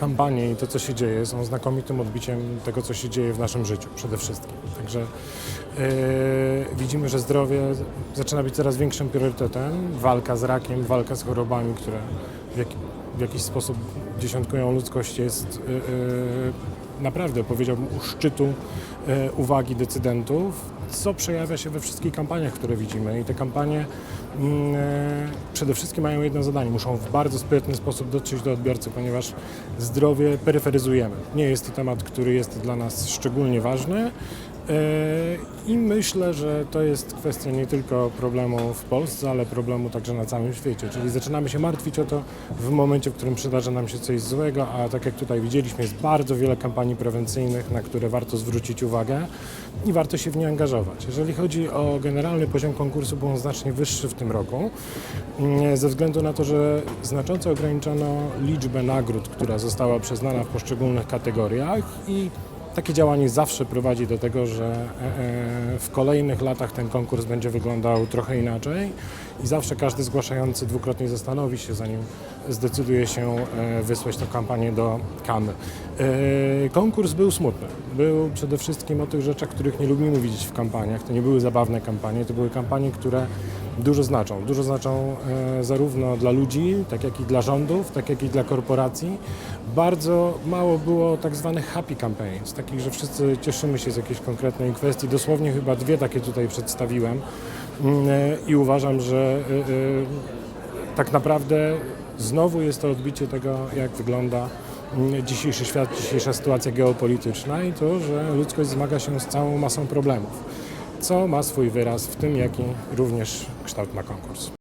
kampanie i to, co się dzieje, są znakomitym odbiciem tego, co się dzieje w naszym życiu przede wszystkim. Także yy, widzimy, że zdrowie zaczyna być coraz większym priorytetem. Walka z rakiem, walka z chorobami, które w, jaki, w jakiś sposób dziesiątkują ludzkość jest yy, naprawdę, powiedziałbym, u szczytu e, uwagi decydentów, co przejawia się we wszystkich kampaniach, które widzimy. I te kampanie mm, e, przede wszystkim mają jedno zadanie. Muszą w bardzo sprytny sposób dotrzeć do odbiorcy, ponieważ zdrowie peryferyzujemy. Nie jest to temat, który jest dla nas szczególnie ważny. E, I myślę, że to jest kwestia nie tylko problemu w Polsce, ale problemu także na całym świecie. Czyli zaczynamy się martwić o to w momencie, w którym przydarza nam się coś złego, a tak jak tutaj widzieliśmy, jest bardzo wiele kampanii prewencyjnych, na które warto zwrócić uwagę i warto się w nie angażować. Jeżeli chodzi o generalny poziom konkursu, był on znacznie wyższy w tym roku, mm, ze względu na to, że znacząco ograniczono liczbę nagród, która została przyznana w poszczególnych kategoriach i takie działanie zawsze prowadzi do tego, że e, e, w kolejnych latach ten konkurs będzie wyglądał trochę inaczej i zawsze każdy zgłaszający dwukrotnie zastanowi się, zanim zdecyduje się e, wysłać tę kampanię do. E, Konkurs był smutny. Był przede wszystkim o tych rzeczach, których nie lubimy widzieć w kampaniach. To nie były zabawne kampanie, to były kampanie, które dużo znaczą. Dużo znaczą e, zarówno dla ludzi, tak jak i dla rządów, tak jak i dla korporacji. Bardzo mało było tak zwanych happy campaigns, takich, że wszyscy cieszymy się z jakiejś konkretnej kwestii. Dosłownie chyba dwie takie tutaj przedstawiłem Mm, e, i uważam, że e, tak naprawdę znowu jest to odbicie tego, jak wygląda mm, dzisiejszy świat, dzisiejsza sytuacja geopolityczna i to, że ludzkość zmaga się z całą masą problemów, co ma swój wyraz w tym, jaki również kształt ma konkurs.